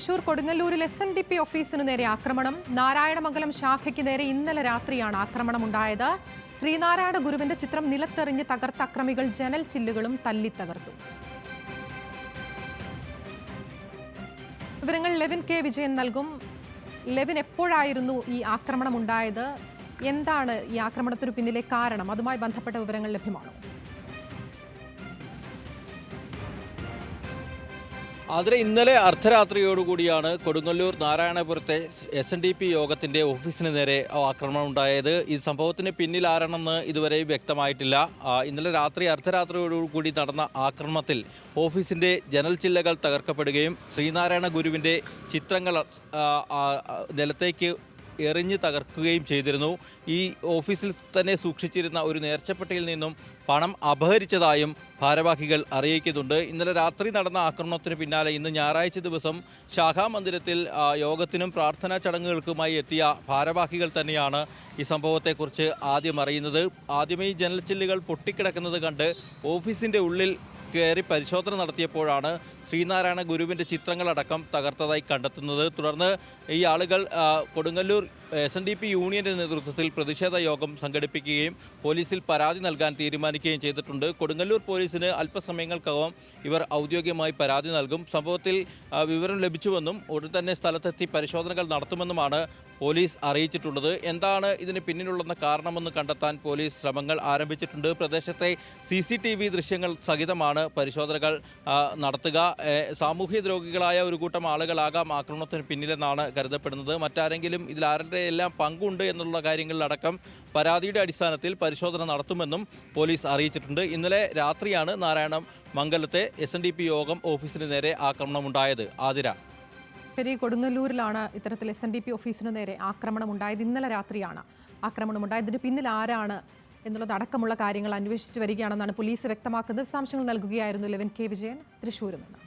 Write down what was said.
തൃശൂർ കൊടുങ്ങല്ലൂരിൽ S N D P ഓഫീസിനു നേരെ ആക്രമണം. നാരായണമംഗലം ശാഖയ്ക്ക് നേരെ ഇന്നലെ രാത്രിയാണ് ആക്രമണമുണ്ടായത്. ശ്രീനാരായണ ഗുരുവിന്റെ ചിത്രം നിലത്തെറിഞ്ഞ് തകർത്ത അക്രമികൾ ജനൽ ചില്ലുകളും തല്ലി തകർത്തു. വിവരങ്ങൾ ലെവിൻ കെ വിജയൻ നൽകും. ലെവിൻ എപ്പോഴായിരുന്നു ഈ ആക്രമണം ഉണ്ടായത് എന്താണ് ഈ ആക്രമണത്തിനു പിന്നിലെ കാരണം? അതുമായി ബന്ധപ്പെട്ട വിവരങ്ങൾ ലഭ്യമാണോ? അതിന് ഇന്നലെ അർദ്ധരാത്രിയോടുകൂടിയാണ് കൊടുങ്ങല്ലൂർ നാരായണപുരത്തെ എസ് എൻ ഡി പി യോഗത്തിന്റെ ഓഫീസിന് നേരെ ആക്രമണം ഉണ്ടായത്. ഈ സംഭവത്തിന് പിന്നിൽ ആരാണെന്ന് ഇതുവരെ വ്യക്തമായിട്ടില്ല. ഇന്നലെ രാത്രി അർദ്ധരാത്രിയോടുകൂടി നടന്ന ആക്രമണത്തിൽ ഓഫീസിന്റെ ജനൽ ചില്ലകൾ തകർക്കപ്പെടുകയും ശ്രീനാരായണ ഗുരുവിന്റെ ചിത്രങ്ങൾ നിലത്തേക്ക് എറിഞ്ഞ് തകർക്കുകയും ചെയ്തിരുന്നു. ഈ ഓഫീസിൽ തന്നെ സൂക്ഷിച്ചിരുന്ന ഒരു നേർച്ചപ്പെട്ടിയിൽ നിന്നും പണം അപഹരിച്ചതായും ഭാരവാഹികൾ അറിയിക്കുന്നുണ്ട്. ഇന്നലെ രാത്രി നടന്ന ആക്രമണത്തിന് പിന്നാലെ ഇന്ന് ഞായറാഴ്ച ദിവസം ശാഖാമന്ദിരത്തിൽ യോഗത്തിനും പ്രാർത്ഥനാ ചടങ്ങുകൾക്കുമായി എത്തിയ ഭാരവാഹികൾ തന്നെയാണ് ഈ സംഭവത്തെക്കുറിച്ച് ആദ്യം അറിയുന്നത്. ആദ്യമേ ഈ ജനൽ ചില്ലുകൾ പൊട്ടിക്കിടക്കുന്നത് കണ്ട് ഓഫീസിന്റെ ഉള്ളിൽ കയറി പരിശോധന നടത്തിയപ്പോഴാണ് ശ്രീനാരായണ ഗുരുവിന്റെ ചിത്രങ്ങളടക്കം തകർത്തതായി കണ്ടെത്തുന്നത്. തുടർന്ന് ഈ ആളുകൾ Kodungallur S N D P യൂണിയന്റെ നേതൃത്വത്തിൽ പ്രതിഷേധ യോഗം സംഘടിപ്പിക്കുകയും പോലീസിൽ പരാതി നൽകാൻ തീരുമാനിക്കുകയും ചെയ്തിട്ടുണ്ട്. കൊടുങ്ങല്ലൂർ പോലീസിന് അല്പസമയങ്ങൾക്കകം ഇവർ ഔദ്യോഗികമായി പരാതി നൽകും. സംഭവത്തിൽ വിവരം ലഭിച്ചുവെന്നും ഉടൻ തന്നെ സ്ഥലത്തെത്തി പരിശോധനകൾ നടത്തുമെന്നുമാണ് പോലീസ് അറിയിച്ചിട്ടുള്ളത്. എന്താണ് ഇതിന് പിന്നിലുള്ളെന്ന കാരണമെന്ന് കണ്ടെത്താൻ പോലീസ് ശ്രമങ്ങൾ ആരംഭിച്ചിട്ടുണ്ട്. പ്രദേശത്തെ സി സി ടി വി ദൃശ്യങ്ങൾ സഹിതമാണ് പരിശോധനകൾ നടത്തുക. ഏ, സാമൂഹ്യ ദ്രോഹികളായ ഒരു കൂട്ടം ആളുകളാകാം ആക്രമണത്തിന് പിന്നിലെന്നാണ് കരുതപ്പെടുന്നത്. മറ്റാരെങ്കിലും ഇതിൽ ആരുടെ എല്ലാം പങ്കുണ്ട് എന്നുള്ള കാര്യങ്ങളിലടക്കം പരാതിയുടെ അടിസ്ഥാനത്തിൽ പരിശോധന നടത്തുമെന്നും പോലീസ് അറിയിച്ചിട്ടുണ്ട്. ഇന്നലെ രാത്രിയാണ് നാരായണം മംഗലത്തെ എസ് യോഗം ഓഫീസിന് നേരെ ആക്രമണമുണ്ടായത്. ആതിര. ശരി കൊടുങ്ങല്ലൂരിലാണ് ഇത്തരത്തിൽ എസ് എൻ ഡി പി ഓഫീസിനു നേരെ ആക്രമണം ഉണ്ടായത് ഇന്നലെ രാത്രിയാണ് ആക്രമണം ഉണ്ടായത് ഇതിന് പിന്നിൽ ആരാണ് എന്നുള്ളത് അടക്കമുള്ള കാര്യങ്ങൾ അന്വേഷിച്ചു വരികയാണെന്നാണ് പോലീസ് വ്യക്തമാക്കുന്നത്. വിശദാംശങ്ങൾ നൽകുകയായിരുന്നു ലെവൻ കെ വിജയൻ തൃശ്ശൂരിൽ നിന്ന്.